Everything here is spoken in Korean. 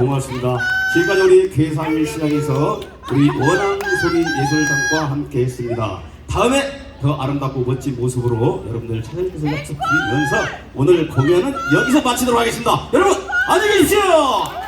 고맙습니다. 지금까지 우리 괴산 시장에서 우리 원앙소리 예술단과 함께 했습니다. 다음에 더 아름답고 멋진 모습으로 여러분들 찾아뵙겠서 약속드리면서 오늘 공연은 여기서 마치도록 하겠습니다. 여러분, 안녕히 계십시오!